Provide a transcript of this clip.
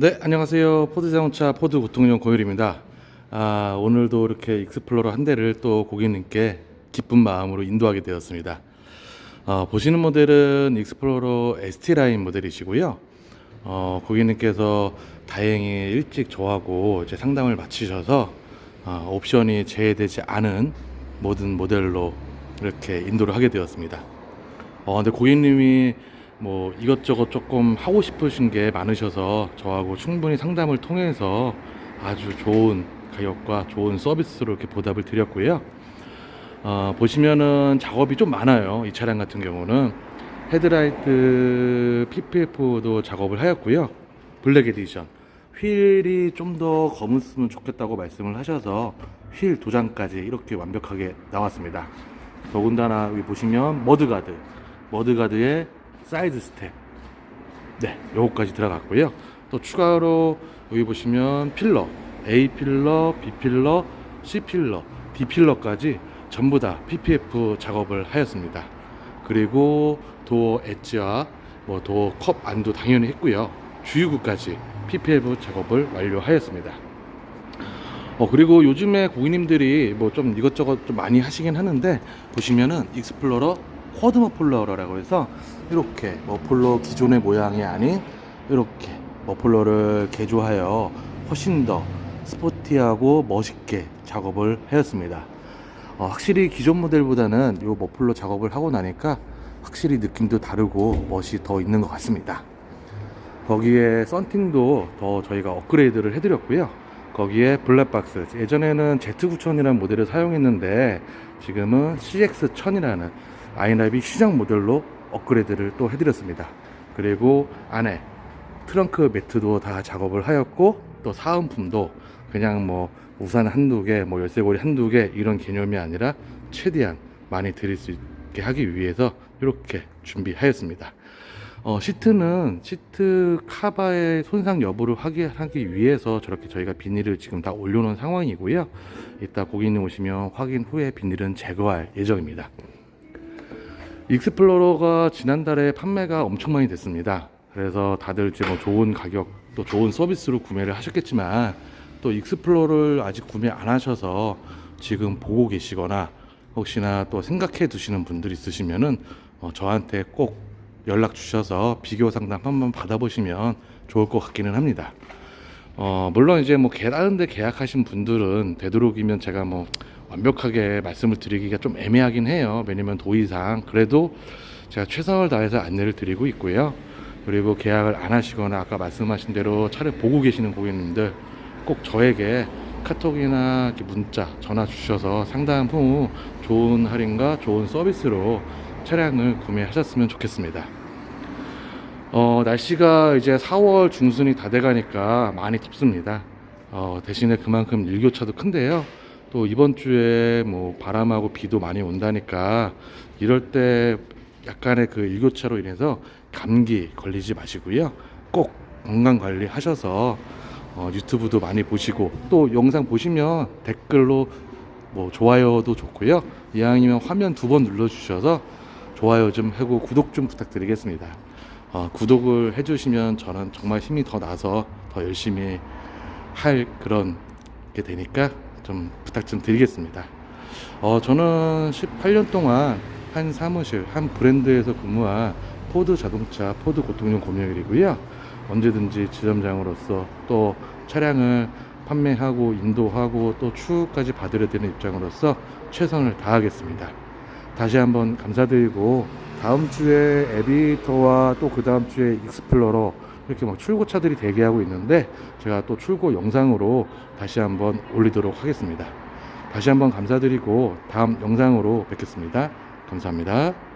네, 안녕하세요. 포드 자동차 포드 고통용 고율입니다. 아, 오늘도 이렇게 익스플로러 한 대를 또 고객님께 기쁜 마음으로 인도하게 되었습니다. 어, 보시는 모델은 익스플로러 ST 라인 모델이시고요. 어, 고객님께서 다행히 일찍 저하고 이제 상담을 마치셔서 어, 옵션이 제외되지 않은 모든 모델로 이렇게 인도를 하게 되었습니다. 어, 근데 고객님이 뭐 이것저것 조금 하고 싶으신 게 많으셔서 저하고 충분히 상담을 통해서 아주 좋은 가격과 좋은 서비스로 이렇게 보답을 드렸고요. 어, 보시면은 작업이 좀 많아요. 이 차량 같은 경우는 헤드라이트 PPF도 작업을 하였고요. 블랙 에디션 휠이 좀 더 검은으면 좋겠다고 말씀을 하셔서 휠 도장까지 이렇게 완벽하게 나왔습니다. 더군다나 여기 보시면 머드가드, 머드가드에 사이드 스텝, 네, 요거까지 들어갔고요. 또 추가로 여기 보시면 필러, A 필러, B 필러, C 필러, D 필러까지 전부 다 PPF 작업을 하였습니다. 그리고 도어 엣지와 뭐 도어 컵 안도 당연히 했고요. 주유구까지 PPF 작업을 완료하였습니다. 어 그리고 요즘에 고객님들이 뭐 좀 이것저것 좀 많이 하시긴 하는데 보시면은 익스플로러 쿼드 머플러라고 해서 이렇게 머플러 기존의 모양이 아닌 이렇게 머플러를 개조하여 훨씬 더 스포티하고 멋있게 작업을 하였습니다. 어, 확실히 기존 모델보다는 이 머플러 작업을 하고 나니까 확실히 느낌도 다르고 멋이 더 있는 것 같습니다. 거기에 썬팅도 더 저희가 업그레이드를 해드렸고요. 거기에 블랙박스 예전에는 Z9000이라는 모델을 사용했는데 지금은 CX1000이라는 아이나비 시장 모델로 업그레이드를 또 해드렸습니다. 그리고 안에 트렁크 매트도 다 작업을 하였고 또 사은품도 그냥 뭐 우산 한두 개, 뭐 열쇠고리 한두 개 이런 개념이 아니라 최대한 많이 드릴 수 있게 하기 위해서 이렇게 준비하였습니다. 어, 시트는 시트 카바의 손상 여부를 확인하기 위해서 저렇게 저희가 비닐을 지금 다 올려놓은 상황이고요. 이따 고객님 오시면 확인 후에 비닐은 제거할 예정입니다. 익스플로러가 지난달에 판매가 엄청 많이 됐습니다. 그래서 다들 지금 뭐 좋은 가격 또 좋은 서비스로 구매를 하셨겠지만 또 익스플로러를 아직 구매 안 하셔서 지금 보고 계시거나 혹시나 또 생각해 두시는 분들 있으시면은 어, 저한테 꼭 연락 주셔서 비교 상담 한번 받아보시면 좋을 것 같기는 합니다. 어, 물론 이제 뭐 계- 다른 데 계약하신 분들은 되도록이면 제가 뭐 완벽하게 말씀을 드리기가 좀 애매하긴 해요. 왜냐면 도의상 그래도 제가 최선을 다해서 안내를 드리고 있고요. 그리고 계약을 안 하시거나 아까 말씀하신 대로 차를 보고 계시는 고객님들 꼭 저에게 카톡이나 문자, 전화 주셔서 상담 후 좋은 할인과 좋은 서비스로 차량을 구매하셨으면 좋겠습니다. 어, 날씨가 이제 4월 중순이 다 돼가니까 많이 덥습니다. 어, 대신에 그만큼 일교차도 큰데요. 또 이번 주에 뭐 바람하고 비도 많이 온다니까 이럴 때 약간의 그 일교차로 인해서 감기 걸리지 마시고요. 꼭 건강 관리 하셔서 어, 유튜브도 많이 보시고 또 영상 보시면 댓글로 뭐 좋아요도 좋고요. 이왕이면 화면 두 번 눌러주셔서 좋아요 좀 하고 구독 좀 부탁드리겠습니다. 어, 구독을 해주시면 저는 정말 힘이 더 나서 더 열심히 할 그런 게 되니까 좀 부탁 좀 드리겠습니다. 어, 저는 18년 동안 한 사무실, 한 브랜드에서 근무한 포드 자동차, 포드 고통용 공유일이고요. 언제든지 지점장으로서 또 차량을 판매하고 인도하고 또 추후까지 받으려 되는 입장으로서 최선을 다하겠습니다. 다시 한번 감사드리고 다음 주에 에비터와 또 그 다음 주에 익스플로러 이렇게 막 출고차들이 대기하고 있는데 제가 또 출고 영상으로 다시 한번 올리도록 하겠습니다. 다시 한번 감사드리고 다음 영상으로 뵙겠습니다. 감사합니다.